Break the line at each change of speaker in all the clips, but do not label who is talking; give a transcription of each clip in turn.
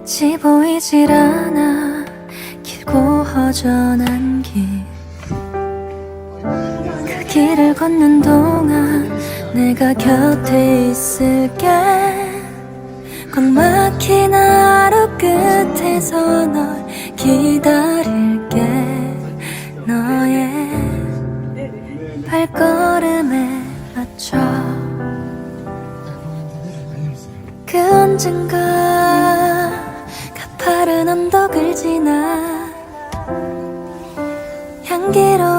끝이 보이질 않아 길고 허전한 길. 그 길을 걷는 동안 내가 곁에 있을게. 꽉 막힌 하루 끝에서 널 기다릴게. 너의 발걸음에 맞춰. 그 언젠가 언덕을 지나 향기로운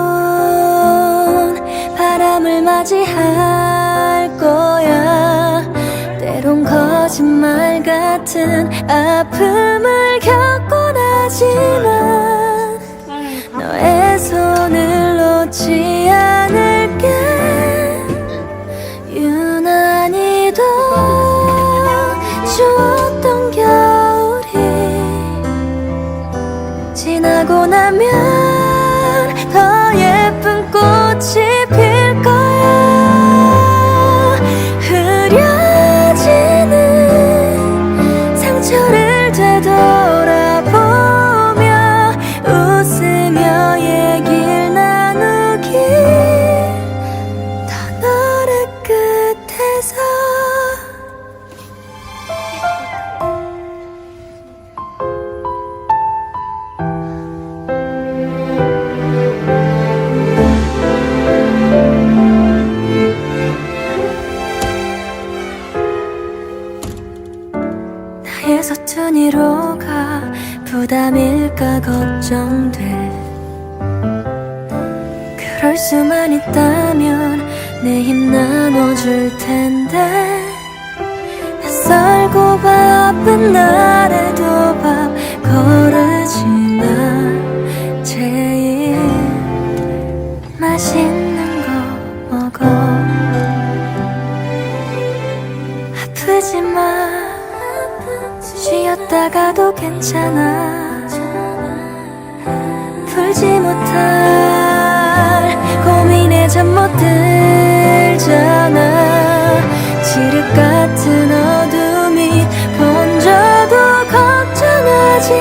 바람을 맞이할 거야. 때론 거짓말 같은 아픔을 겪곤 하지만 너의 손을 놓지 지나고 나면 나의 서툰 이로 가. 부담일까 걱정돼. 그럴 수만 있다면 내 힘 나눠줄 텐데. 낯설고 바쁜 날 쉬었다가도 괜찮아. 풀지 못할 고민에 잠 못 들잖아. 칠흑 같은 어둠이 번져도 걱정하지